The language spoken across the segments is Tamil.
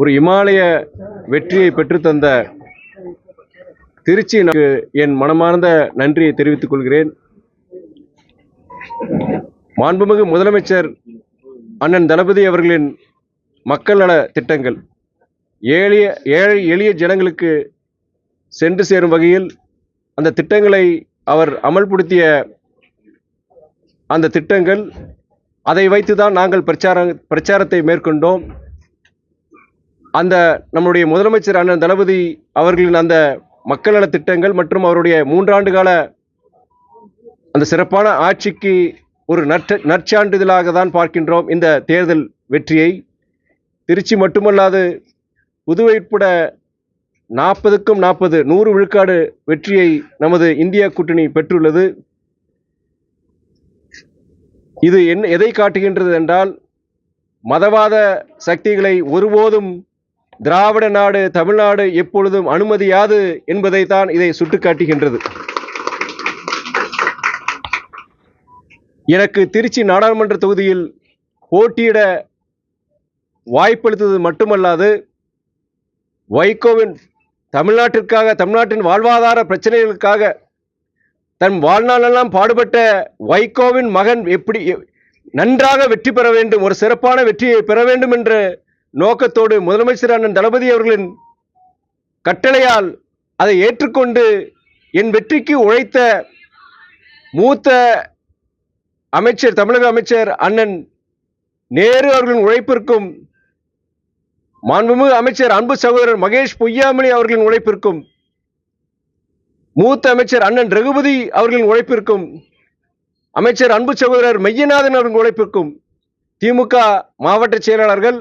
ஒரு இமாலய வெற்றியை பெற்றுத்தந்த திருச்சி என் மனமார்ந்த நன்றியை தெரிவித்துக் கொள்கிறேன். மாண்புமிகு முதலமைச்சர் அண்ணன் தளபதி அவர்களின் மக்கள் நல திட்டங்கள். ஏழிய ஏழை எளிய ஜனங்களுக்கு சென்று சேரும் வகையில் அந்த திட்டங்களை அவர் அமல்படுத்திய அந்த திட்டங்கள் அதை வைத்து தான் நாங்கள் பிரச்சார பிரச்சாரத்தை மேற்கொண்டோம். அந்த நம்முடைய முதலமைச்சர் அண்ணன் தளபதி அவர்களின் அந்த மக்கள் நல திட்டங்கள் மற்றும் அவருடைய மூன்றாண்டு கால அந்த சிறப்பான ஆட்சிக்கு ஒரு நற்ற நற்சான்றிதழாக தான் பார்க்கின்றோம் இந்த தேர்தல் வெற்றியை. திருச்சி மட்டுமல்லாது புதுவை உட்பட நாற்பதுக்கும் நாற்பது நூறு விழுக்காடு வெற்றியை நமது இந்திய கூட்டணி பெற்றுள்ளது. இது என்ன எதை காட்டுகின்றது என்றால் மதவாத சக்திகளை ஒருபோதும் திராவிட நாடு தமிழ்நாடு எப்பொழுதும் அனுமதியாது என்பதை தான் இதை சுட்டிக்காட்டுகின்றது. எனக்கு திருச்சி நாடாளுமன்ற தொகுதியில் போட்டியிட வாய்ப்பளித்தது மட்டுமல்லாது வைகோவின் தமிழ்நாட்டிற்காக தமிழ்நாட்டின் வாழ்வாதார பிரச்சனைகளுக்காக தன் வாழ்நாளெல்லாம் பாடுபட்ட வைகோவின் மகன் எப்படி நன்றாக வெற்றி பெற வேண்டும் ஒரு சிறப்பான வெற்றியை பெற வேண்டும் என்று நோக்கத்தோடு முதலமைச்சர் அண்ணன் தளபதி அவர்களின் கட்டளையால் அதை ஏற்றுக்கொண்டு என் வெற்றிக்கு உழைத்த மூத்த அமைச்சர் தமிழக அமைச்சர் அண்ணன் நேரு அவர்களின் உழைப்பிற்கும் மாண்புமிகு அமைச்சர் அன்பு சகோதரர் மகேஷ் பொய்யாமணி அவர்களின் உழைப்பிற்கும் மூத்த அமைச்சர் அண்ணன் ரகுபதி அவர்களின் உழைப்பிற்கும் அமைச்சர் அன்பு சகோதரர் மெய்யநாதன் அவர்களின் உழைப்பிற்கும் திமுக மாவட்ட செயலாளர்கள்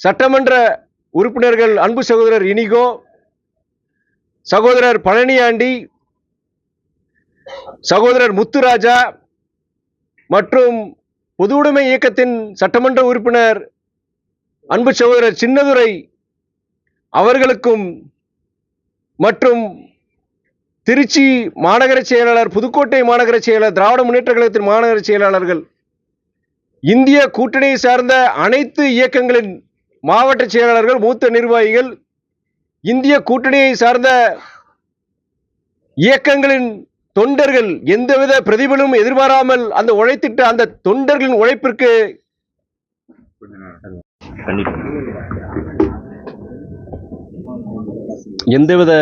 சட்டமன்ற உறுப்பினர்கள் அன்பு சகோதரர் இனிகோ சகோதரர் பழனியாண்டி சகோதரர் முத்துராஜா மற்றும் பொது உடைமை இயக்கத்தின் சட்டமன்ற உறுப்பினர் அன்பு சகோதரர் சின்னதுரை அவர்களுக்கும் மற்றும் திருச்சி மாநகர செயலாளர் புதுக்கோட்டை மாநகர செயலாளர் திராவிட முன்னேற்ற கழகத்தின் மாநகர செயலாளர்கள் இந்திய கூட்டணியை சார்ந்த அனைத்து இயக்கங்களின் மாவட்ட செயலாளர்கள் மூத்த நிர்வாகிகள் இந்திய கூட்டணியை சார்ந்த இயக்கங்களின் தொண்டர்கள் எந்தவித பிரதிபலும் எதிர்பாராமல் அந்த உழைத்திட்ட அந்த தொண்டர்களின் உழைப்பிற்கு எந்தவித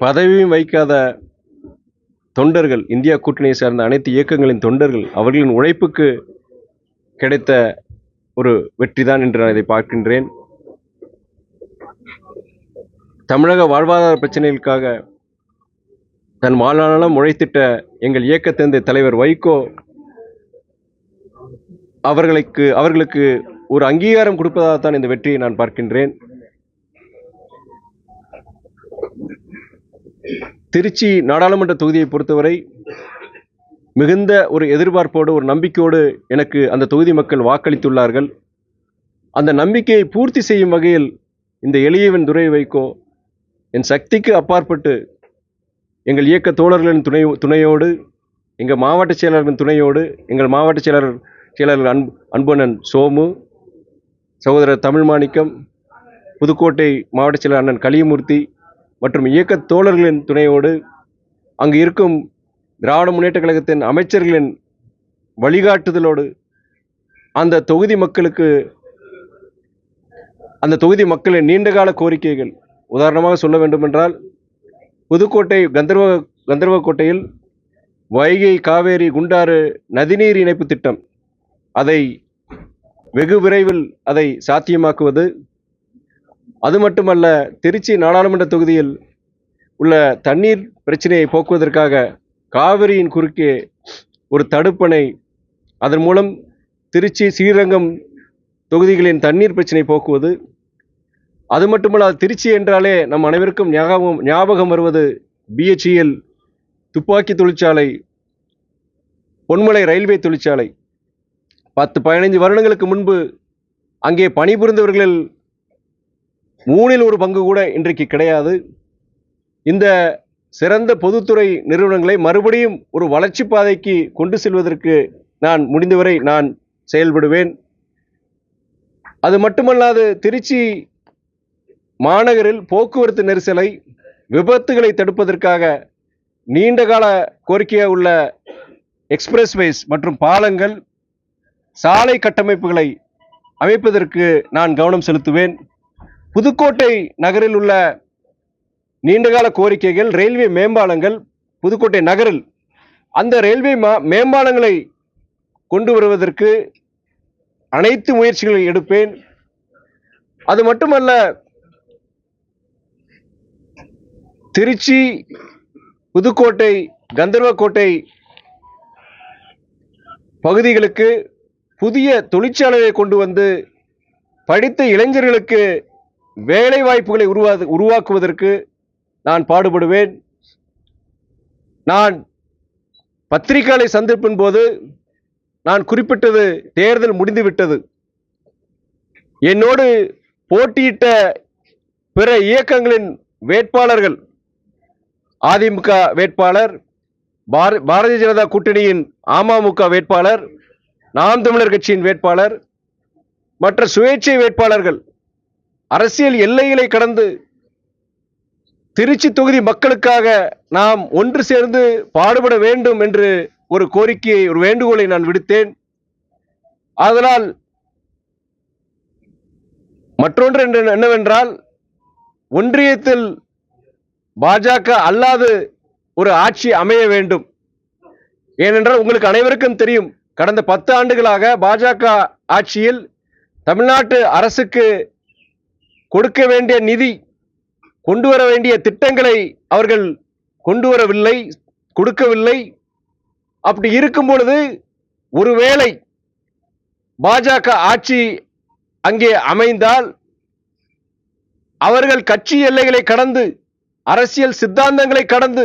பதவியும் வைக்காத தொண்டர்கள் இந்தியா கூட்டணியை சார்ந்த அனைத்து இயக்கங்களின் தொண்டர்கள் அவர்களின் உழைப்புக்கு கிடைத்த ஒரு வெற்றிதான் என்று நான் இதை பார்க்கின்றேன். தமிழக வாழ்வாதார பிரச்சனைகளுக்காக தன் வாழ்நாளெல்லாம் உழைத்திட்ட எங்கள் இயக்க தலைவர் வைகோ அவர்களுக்கு அவர்களுக்கு ஒரு அங்கீகாரம் கொடுப்பதாகத்தான் இந்த வெற்றியை நான் பார்க்கின்றேன். திருச்சி நாடாளுமன்ற தொகுதியை பொறுத்தவரை மிகுந்த ஒரு எதிர்பார்ப்போடு ஒரு நம்பிக்கையோடு எனக்கு அந்த தொகுதி மக்கள் வாக்களித்துள்ளார்கள். அந்த நம்பிக்கையை பூர்த்தி செய்யும் வகையில் இந்த எளியவன் துறை வைக்கோ என் சக்திக்கு அப்பாற்பட்டு எங்கள் இயக்க தோழர்களின் துணை துணையோடு எங்கள் மாவட்ட செயலாளர்களின் துணையோடு எங்கள் மாவட்ட செயலாளர் செயலாளர் அன்பு அன்புணன் சோமு சகோதரர் தமிழ் மாணிக்கம் புதுக்கோட்டை மாவட்ட செயலாளர் அண்ணன் கலியமூர்த்தி மற்றும் இயக்க தோழர்களின் துணையோடு அங்கு இருக்கும் திராவிட முன்னேற்ற கழகத்தின் அமைச்சர்களின் வழிகாட்டுதலோடு அந்த தொகுதி மக்களுக்கு அந்த தொகுதி மக்களின் நீண்டகால கோரிக்கைகள் உதாரணமாக சொல்ல வேண்டுமென்றால் புதுக்கோட்டை கந்தர்வ கந்தர்வக்கோட்டையில் வைகை காவேரி குண்டாறு நதிநீர் இணைப்பு திட்டம் அதை வெகு விரைவில் அதை சாத்தியமாக்குவது அது மட்டுமல்ல திருச்சி நாடாளுமன்ற தொகுதியில் உள்ள தண்ணீர் பிரச்சனையை போக்குவதற்காக காவிரியின் குறுக்கே ஒரு தடுப்பணை. அதன் மூலம் திருச்சி ஸ்ரீரங்கம் தொகுதிகளின் தண்ணீர் பிரச்சனை போக்குவது. அது மட்டுமல்லாது திருச்சி என்றாலே நம் அனைவருக்கும் ஞாபகம் ஞாபகம் வருவது பிஹெச்இஎல் துப்பாக்கி தொழிற்சாலை பொன்மலை ரயில்வே தொழிற்சாலை. பத்து பதினைந்து வருடங்களுக்கு முன்பு அங்கே பணிபுரிந்தவர்களில் மூணில் ஒரு பங்கு கூட இன்றைக்கு கிடையாது. இந்த சிறந்த பொதுத்துறை நிறுவனங்களை மறுபடியும் ஒரு வளர்ச்சி பாதைக்கு கொண்டு செல்வதற்கு நான் முடிந்தவரை நான் செயல்படுவேன். அது மட்டுமல்லாது திருச்சி மாநகரில் போக்குவரத்து நெரிசலை விபத்துகளை தடுப்பதற்காக நீண்டகால கோரிக்கையாக உள்ள எக்ஸ்பிரஸ்வேஸ் மற்றும் பாலங்கள் சாலை கட்டமைப்புகளை அமைப்பதற்கு நான் கவனம் செலுத்துவேன். புதுக்கோட்டை நகரில் உள்ள நீண்டகால கோரிக்கைகள் ரயில்வே மேம்பாலங்கள் புதுக்கோட்டை நகரில். அந்த ரயில்வே மா- மேம்பாலங்களை கொண்டு வருவதற்கு அனைத்து முயற்சிகளை எடுப்பேன். அது மட்டுமல்ல திருச்சி புதுக்கோட்டை கந்தர்வக்கோட்டை பகுதிகளுக்கு புதிய தொழிற்சாலையை கொண்டு வந்து படித்த இளைஞர்களுக்கு வேலை வாய்ப்புகளை உருவா உருவாக்குவதற்கு நான் பாடுபடுவேன். நான் பத்திரிகைகளை சந்திப்பின் போது நான் குறிப்பிட்டது தேர்தல் முடிந்துவிட்டது. என்னோடு போட்டியிட்ட பிற இயக்கங்களின் வேட்பாளர்கள் அதிமுக வேட்பாளர் பார- பாரதிய ஜனதா கூட்டணியின் அமமுக வேட்பாளர் நாம் தமிழர் கட்சியின் வேட்பாளர் மற்ற சுயேட்சை வேட்பாளர்கள் அரசியல் எல்லைகளை கடந்து திருச்சி தொகுதி மக்களுக்காக நாம் ஒன்று சேர்ந்து பாடுபட வேண்டும் என்று ஒரு கோரிக்கையை ஒரு வேண்டுகோளை நான் விடுத்தேன். அதனால் மற்றொன்று என்ன- என்னவென்றால் ஒன்றியத்தில் பாஜக அல்லாது ஒரு ஆட்சி அமைய வேண்டும். ஏனென்றால் உங்களுக்கு அனைவருக்கும் தெரியும் கடந்த பத்து ஆண்டுகளாக பாஜக ஆட்சியில் தமிழ்நாட்டு அரசுக்கு கொடுக்க வேண்டிய நிதி கொண்டு வர வேண்டிய திட்டங்களை அவர்கள் கொண்டு வரவில்லை கொடுக்கவில்லை. அப்படி இருக்கும் பொழுது ஒருவேளை பாஜக ஆட்சி அங்கே அமைந்தால் அவர்கள் கட்சி எல்லைகளை கடந்து அரசியல் சித்தாந்தங்களை கடந்து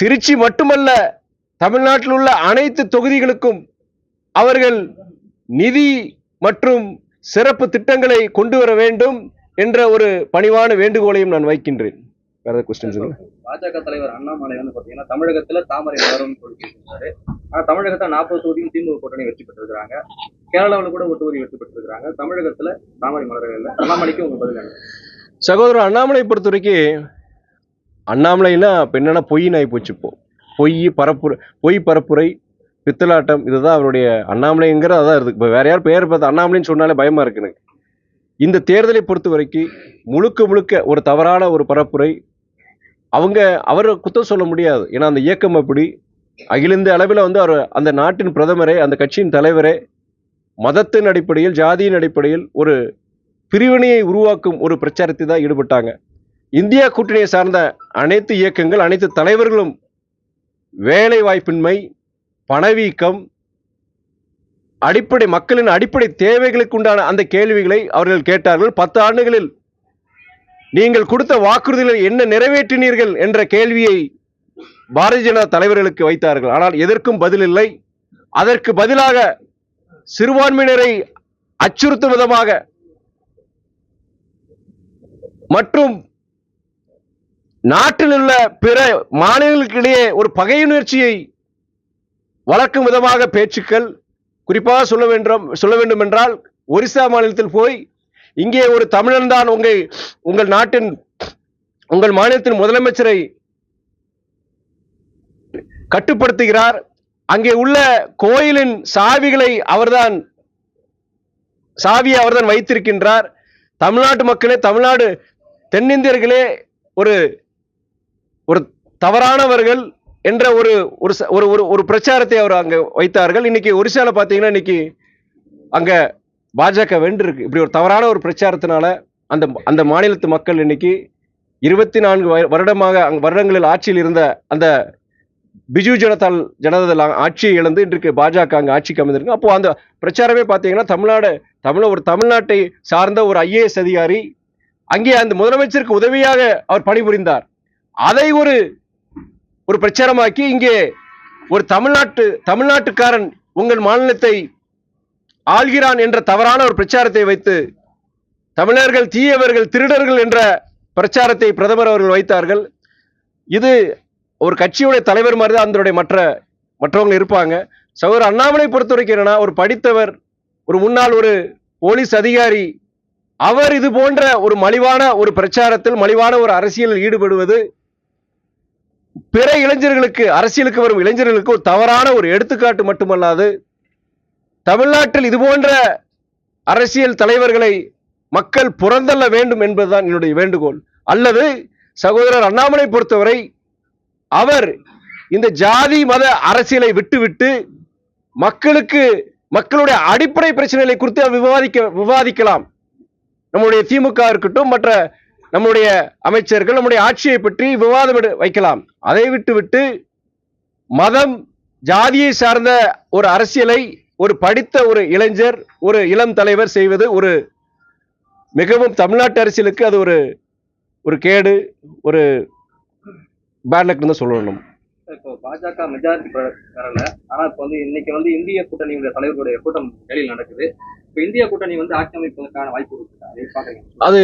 திருச்சி மட்டுமல்ல தமிழ்நாட்டில் உள்ள அனைத்து தொகுதிகளுக்கும் அவர்கள் நிதி மற்றும் சிறப்பு திட்டங்களை கொண்டு வர வேண்டும். என்ற ஒரு பணிவான வேண்டுகோளையும் நான் வைக்கின்றேன். வேற கொஸ்டின்ஸ் பாஜக தலைவர் அண்ணாமலை வந்து பாத்தீங்கன்னா தமிழகத்துல தாமரை மலரும் சொல்லியிருக்காரு. ஆனா தமிழகத்துல நாற்பது தொகுதியும் திமுக கூட்டணி வெற்றி பெற்றிருக்காங்க கேரளாவுல கூட ஒரு தொகுதி வெற்றி பெற்றிருக்காங்க தமிழகத்துல தாமரை மலரவே இல்லை. அண்ணாமலைக்கு உங்க பதில் சகோதரர் அண்ணாமலை பொறுத்த வரைக்கும் அண்ணாமலைனா இப்போ என்னன்னா பொய் நாய் போச்சு இப்போ. பொய் பரப்புரை பொய் பரப்புரை பித்தலாட்டம் இதுதான் அவருடைய அண்ணாமலைங்கிற அதான் இருக்கு. இப்போ வேற யார் பெயர் பார்த்து அண்ணாமலைன்னு சொன்னாலே பயமா இருக்கு எனக்கு. இந்த தேர்தலை பொறுத்த வரைக்கும் முழுக்க முழுக்க ஒரு தவறான ஒரு பரப்புரை. அவங்க அவரை குத்தம் சொல்ல முடியாது. ஏன்னா அந்த இயக்கம் அப்படி. அகில இந்திய அளவில் வந்து அவர் அந்த நாட்டின் பிரதமரே அந்த கட்சியின் தலைவரே மதத்தின் அடிப்படையில் ஜாதியின் அடிப்படையில் ஒரு பிரிவினையை உருவாக்கும் ஒரு பிரச்சாரத்தை தான் ஈடுபட்டாங்க. இந்தியா கூட்டணியை சார்ந்த அனைத்து இயக்கங்கள் அனைத்து தலைவர்களும் வேலை வாய்ப்பின்மை பணவீக்கம் அடிப்படை மக்களின் அடிப்படை தேவைகளுக்கு உண்டான அந்த கேள்விகளை அவர்கள் கேட்டார்கள். பத்து ஆண்டுகளில் நீங்கள் கொடுத்த வாக்குறுதிகளை என்ன நிறைவேற்றினீர்கள் என்ற கேள்வியை பாரதிய ஜனதா தலைவர்களுக்கு வைத்தார்கள். ஆனால் எதற்கும் பதில் இல்லை. அதற்கு பதிலாக சிறுபான்மையினரை அச்சுறுத்தும் விதமாக மற்றும் நாட்டில் உள்ள பிற மாநிலங்களுக்கிடையே ஒரு பகையுணர்ச்சியை வளர்க்கும் விதமாக பேச்சுக்கள் குறிப்பாக சொல்ல வேண்டும் சொல்ல வேண்டும் என்றால் ஒரிசா மாநிலத்தில் போய் இங்கே ஒரு தமிழன் தான் உங்கள் உங்கள் நாட்டின் உங்கள் மாநிலத்தின் முதலமைச்சரை கட்டுப்படுத்துகிறார். அங்கே உள்ள கோயிலின் சாவிகளை அவர்தான் சாவியை அவர்தான் வைத்திருக்கின்றார். தமிழ்நாட்டு மக்களே தமிழ்நாடு தென்னிந்தியர்களே ஒரு ஒரு தவறானவர்கள் என்ற ஒரு ஒரு ச- ஒரு ஒரு ஒரு பிரச்சாரத்தை அவர் அங்கே வைத்தார்கள். இன்னைக்கு ஒரிசால பார்த்தீங்கன்னா இன்னைக்கு அங்கே பாஜக வென்றிருக்கு. இப்படி ஒரு தவறான ஒரு பிரச்சாரத்தினால அந்த அந்த மாநிலத்து மக்கள் இன்னைக்கு இருபத்தி நான்கு வய- வருடமாக அங் வருடங்களில் ஆட்சியில் இருந்த அந்த பிஜு ஜனதாள் ஜனதாதள் ஆட்சியை இழந்து இன்றைக்கு பாஜக அங்கே ஆட்சிக்கு அமைந்திருக்கு அப்போ அந்த பிரச்சாரமே பார்த்தீங்கன்னா தமிழ்நாடு தமிழ ஒரு தமிழ்நாட்டை சார்ந்த ஒரு ஐஏஎஸ் அதிகாரி அங்கே அந்த முதலமைச்சருக்கு உதவியாக அவர் பணிபுரிந்தார். அதை ஒரு ஒரு பிரச்சாரமாக்கி இங்கே ஒரு தமிழ்நாட்டு தமிழ்நாட்டுக்காரன் உங்கள் மாநிலத்தை ஆள்கிறான் என்ற தவறான ஒரு பிரச்சாரத்தை வைத்து தமிழர்கள் தீயவர்கள் திருடர்கள் என்ற பிரச்சாரத்தை பிரதமர் அவர்கள் வைத்தார்கள். இது ஒரு கட்சியுடைய தலைவர் மாதிரி தான் அதனுடைய மற்ற மற்றவங்க இருப்பாங்க. சகோதரர் அண்ணாமலை பொறுத்த வரைக்கும் என்னன்னா ஒரு படித்தவர் ஒரு முன்னாள் ஒரு போலீஸ் அதிகாரி அவர் இது போன்ற ஒரு மலிவான ஒரு பிரச்சாரத்தில் மலிவான ஒரு அரசியலில் ஈடுபடுவது பிற இளைஞர்களுக்கு அரசியலுக்கு வரும் இளைஞர்களுக்கு ஒரு தவறான ஒரு எடுத்துக்காட்டு மட்டுமல்லாது தமிழ்நாட்டில் இது போன்ற அரசியல் தலைவர்களை மக்கள் புறந்தள்ள வேண்டும் என்பதுதான் என்னுடைய வேண்டுகோள். அல்லது சகோதரர் அண்ணாமலை பொறுத்தவரை அவர் இந்த ஜாதி மத அரசியலை விட்டுவிட்டு மக்களுக்கு மக்களுடைய அடிப்படை பிரச்சனைகளை குறித்து அவர் விவாதிக்க விவாதிக்கலாம். நம்முடைய திமுக இருக்கட்டும் மற்ற நம்முடைய அமைச்சர்கள் நம்முடைய ஆட்சியை பற்றி விவாதம் வைக்கலாம். அதை விட்டுவிட்டு மதம் ஜாதியை சார்ந்த ஒரு அரசியலை ஒரு படித்த ஒரு இளைஞர் ஒரு இளம் தலைவர் செய்வது ஒரு மிகவும் தமிழ்நாட்டு அரசியலுக்கு அது ஒரு ஒரு கேடு ஒரு பேட் லக்னு தான் சொல்லணும். இப்போ பாஜக மெஜாரிட்டி வரல. ஆனா இப்போ வந்து இன்னைக்கு வந்து இந்திய கூட்டணியுடைய தலைவர்களுடைய கூட்டம் டெல்லியில் நடக்குது. இப்போ இந்திய கூட்டணி வந்து ஆட்சி அமைப்பதற்கான வாய்ப்பு இருக்கு அது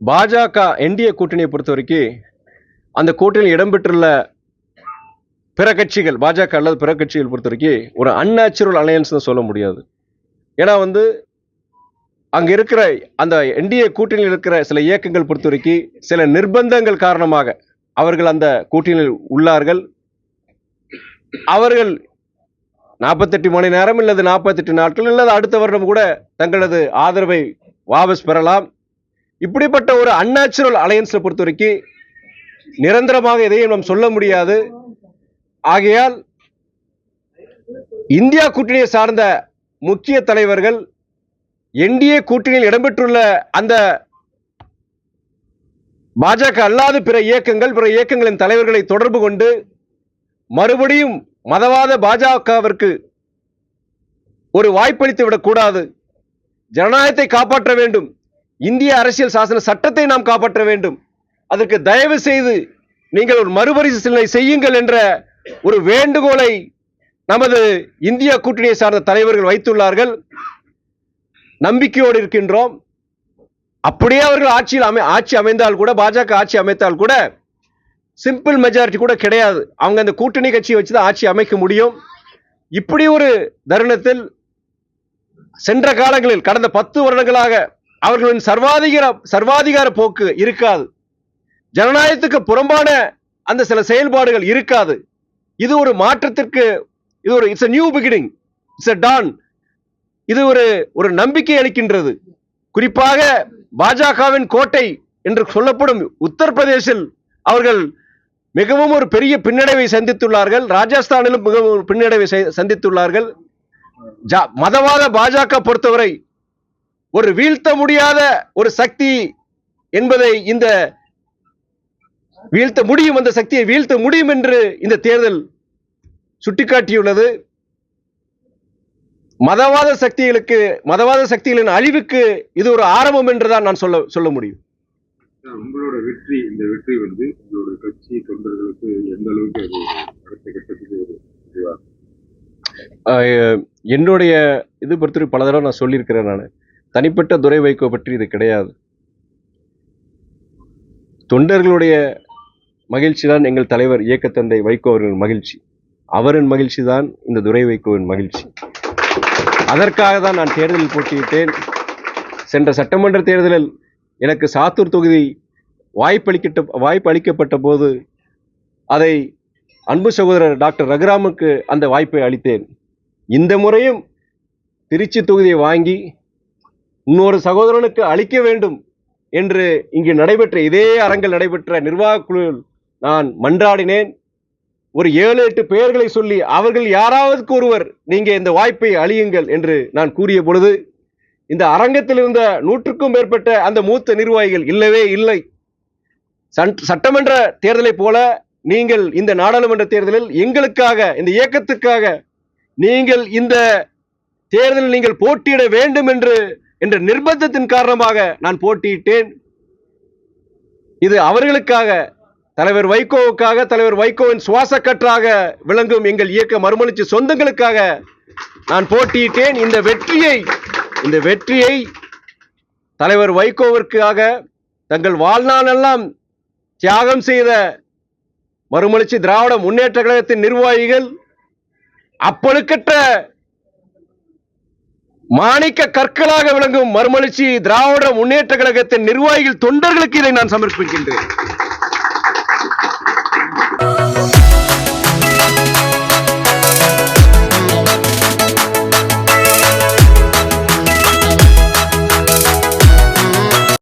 பாஜக என்டிஏ கூட்டணியை பொறுத்த வரைக்கும் அந்த கூட்டணியில் இடம்பெற்றுள்ள பிற கட்சிகள் பாஜக அல்லது பிற கட்சிகள் பொறுத்த வரைக்கும் ஒரு அன்நேச்சுரல் அலையன்ஸ் தான் சொல்ல முடியாது. ஏன்னா வந்து அங்கே இருக்கிற அந்த என்டிஏ கூட்டணியில் இருக்கிற சில இயக்கங்கள் பொறுத்த வரைக்கும் சில நிர்பந்தங்கள் காரணமாக அவர்கள் அந்த கூட்டணியில் உள்ளார்கள். அவர்கள் நாற்பத்தெட்டு மணி நேரம் இல்லது நாற்பத்தெட்டு நாட்கள் இல்லது அடுத்த வருடம் கூட தங்களது ஆதரவை வாபஸ் பெறலாம். இப்படிப்பட்ட ஒரு அன்நேச்சுரல் அலையன்ஸை பொறுத்த வரைக்கும் நிரந்தரமாக எதையும் நாம் சொல்ல முடியாது. ஆகையால் இந்தியா கூட்டணியை சார்ந்த முக்கிய தலைவர்கள் என்டிஏ கூட்டணியில் இடம்பெற்றுள்ள அந்த பாஜக அல்லாத பிற இயக்கங்கள் பிற இயக்கங்களின் தலைவர்களை தொடர்பு கொண்டு மறுபடியும் மதவாத பாஜகவிற்கு ஒரு வாய்ப்பளித்து விடக்கூடாது. ஜனநாயகத்தை காப்பாற்ற வேண்டும். இந்திய அரசியல் சாசன சட்டத்தை நாம் காப்பாற்ற வேண்டும். அதற்கு தயவு செய்து நீங்கள் ஒரு மறுபரிசீலனை செய்யுங்கள் என்ற ஒரு வேண்டுகோளை நமது இந்திய கூட்டணியை சார்ந்த தலைவர்கள் வைத்துள்ளார்கள். நம்பிக்கையோடு இருக்கின்றோம். அப்படியே அவர்கள் ஆட்சியில் அமை ஆட்சி அமைந்தால் கூட பாஜக ஆட்சி அமைத்தால் கூட சிம்பிள் மெஜாரிட்டி கூட கிடையாது. அவங்க அந்த கூட்டணி கட்சியை வச்சு தான் ஆட்சி அமைக்க முடியும். இப்படி ஒரு தருணத்தில் சென்ற காலங்களில் கடந்த பத்து வருடங்களாக அவர்களின் சர்வாதிகார சர்வாதிகார போக்கு இருக்காது. ஜனநாயகத்துக்கு புறம்பான அந்த சில செயல்பாடுகள் இருக்காது. இது ஒரு மாற்றத்திற்கு இது ஒரு it's new beginning it's dawn இது ஒரு ஒரு நம்பிக்கை அளிக்கின்றது. குறிப்பாக பாஜகவின் கோட்டை என்று சொல்லப்படும் உத்தரப்பிரதேசில் அவர்கள் மிகவும் ஒரு பெரிய பின்னடைவை சந்தித்துள்ளார்கள். ராஜஸ்தானிலும் மிகவும் பின்னடைவை சந்தித்துள்ளார்கள். ஜா- மதவாத பாஜக பொறுத்தவரை ஒரு வீழ்த்த முடியாத ஒரு சக்தி என்பதை இந்த வீழ்த்த முடியும் அந்த சக்தியை வீழ்த்த முடியும் என்று இந்த தேர்தல் சுட்டிக்காட்டியுள்ளது. மதவாத சக்திகளுக்கு மதவாத சக்திகளின் அழிவுக்கு இது ஒரு ஆரம்பம் என்றுதான் நான் சொல்ல சொல்ல முடியும். உங்களோட வெற்றி இந்த வெற்றி வந்து உங்களோட கட்சி தொண்டர்களுக்கு எந்த அளவுக்கு அடுத்த கட்டத்துக்கு ஒரு என்னுடைய இது பொறுத்தவரை பல தடவை நான் சொல்லியிருக்கிறேன் நான். தனிப்பட்ட துறை வைகோ பற்றி இது கிடையாது. தொண்டர்களுடைய மகிழ்ச்சி தான் எங்கள் தலைவர் இயக்கத்தந்தை வைகோ அவர்களின் மகிழ்ச்சி. அவரின் மகிழ்ச்சி தான் இந்த துரை வைகோவின் மகிழ்ச்சி. அதற்காக தான் நான் தேர்தலில் போட்டியிட்டேன். சென்ற சட்டமன்ற தேர்தலில் எனக்கு சாத்தூர் தொகுதி வாய்ப்பளிக்கிட்ட வாய்ப்பு அளிக்கப்பட்ட போது அதை அன்பு சகோதரர் டாக்டர் ரகுராமுக்கு அந்த வாய்ப்பை அளித்தேன். இந்த முறையும் திருச்சி தொகுதியை வாங்கி இன்னொரு சகோதரனுக்கு அளிக்க வேண்டும் என்று இங்கு நடைபெற்ற இதே அரங்கில் நடைபெற்ற நிர்வாக குழுவில் நான் மன்றாடினேன். ஒரு ஏழு எட்டு பெயர்களை சொல்லி அவர்கள் யாராவதுக்கு ஒருவர் நீங்க இந்த வாய்ப்பை அழியுங்கள் என்று நான் கூறிய பொழுது இந்த அரங்கத்தில் இருந்த நூற்றுக்கும் மேற்பட்ட அந்த மூத்த நிர்வாகிகள் இல்லவே இல்லை. சட்டமன்ற தேர்தலைப் போல நீங்கள் இந்த நாடாளுமன்ற தேர்தலில் எங்களுக்காக இந்த இயக்கத்துக்காக நீங்கள் இந்த தேர்தலில் நீங்கள் போட்டியிட வேண்டும் என்று என்ற நிர்பந்தத்தின் காரணமாக நான் போட்டியிட்டேன். இது அவர்களுக்காக தலைவர் வைகோவுக்காக தலைவர் வைகோவின் சுவாசக்கற்றாக விளங்கும் எங்கள் இயக்க மறுமலர்ச்சி சொந்தங்களுக்காக நான் போட்டியிட்டேன். இந்த வெற்றியை இந்த வெற்றியை தலைவர் வைகோவிற்காக தங்கள் வாழ்நாளெல்லாம் தியாகம் செய்த மறுமலர்ச்சி திராவிட முன்னேற்ற கழகத்தின் நிர்வாகிகள் அப்பழுக்கற்ற மாணிக்க கற்களாக விளங்கும் மறுமலர்ச்சி திராவிட முன்னேற்ற கழகத்தின் நிர்வாகிகள் தொண்டர்களுக்கு இதை நான் சமர்ப்பிக்கின்றேன்.